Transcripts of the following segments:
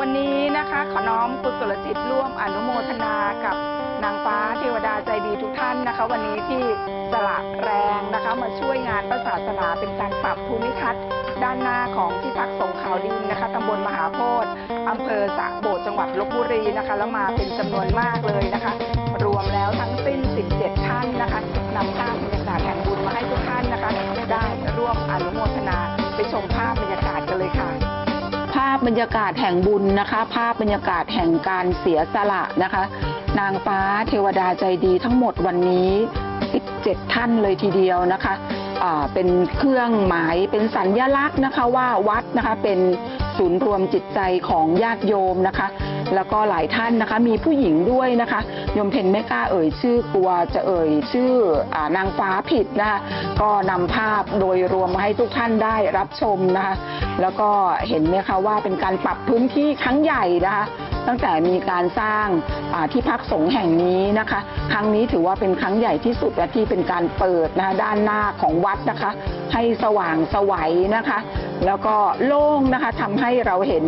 วันนี้นะคะขอน้อมกุศลจิตร่วมอนุโมทนากับนางฟ้าเทวดาใจดีทุกท่านนะคะ วันนี้ที่สละแรงนะคะมาช่วยงานพระศาสนาเป็นการปรับภูมิทัศน์ด้านหน้าของที่พักสงขาวดินนะคะตำบลมหาโพธิ์อำเภอสะโบดจังหวัดลบบุรีนะคะ แล้วมาเป็นจำนวนมากเลยนะคะ รวมแล้วทั้งสิ้น 17 ท่านนะคะนำภาพบรรยากาศแห่งบุญมาให้ทุกท่านนะคะ ได้ร่วมอนุโมทนาไปชมภาพบรรยากาศกันเลยค่ะ รรยากาศแห่งบุญนะคะ ภาพบรรยากาศแห่งการเสียสละนะคะ นางฟ้าเทวดาใจดีทั้งหมดวันนี้ 17 ท่านเลยทีเดียวนะคะเป็นเครื่องหมายเป็นสัญญลักษณ์นะคะว่าวัดนะคะเป็น ศูนย์รวมจิตใจของญาติโยมนะคะ แล้วก็หลายท่านนะคะ มีผู้หญิงด้วยนะคะโยมเพนไม่กล้าเอ่ยชื่อกลัวจะเอ่ยชื่ออนางฟ้าผิดนะคะก็นำภาพโดยรวมมาให้ทุกท่านได้รับชมนะคะ แล้วก็เห็นไหมคะว่าเป็นการปรับพื้นที่ครั้งใหญ่นะคะตั้งแต่มีการสร้างาที่พักสงฆ์แห่งนี้นะคะ ครั้งนี้ถือว่าเป็นครั้งใหญ่ที่สุดและที่เป็นการเปิดนะคะด้านหน้าของวัดนะคะ ให้สว่างสวัยนะคะ แล้วก็โล่งนะคะทำให้เราเห็น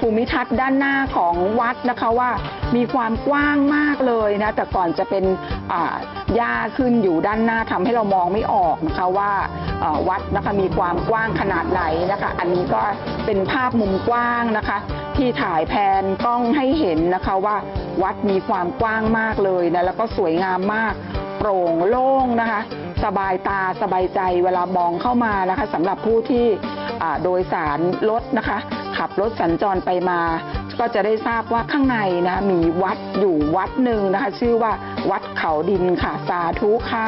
ภูมิทัศน์ด้านหน้าของวัดนะคะว่ามีความกว้างมากเลยนะแต่ก่อนจะเป็นหญ้าขึ้นอยู่ด้านหน้าทำให้เรามองไม่ออกนะคะว่าวัดนะคะมีความกว้างขนาดไหนนะคะ อันนี้ก็เป็นภาพมุมกว้างนะคะ ที่ถ่ายแผนกล้องให้เห็นนะคะว่าวัดมีความกว้างมากเลยนะแล้วก็สวยงามมากโปร่งโล่งนะคะ สบายตาสบายใจเวลามองเข้ามานะคะสำหรับผู้ที่ โดยสารรถนะคะ ขับรถสัญจรไปมา ก็จะได้ทราบว่าข้างในนะมีวัดอยู่วัดหนึ่งนะคะ ชื่อว่าวัดเขาดินค่ะ สาธุค่ะ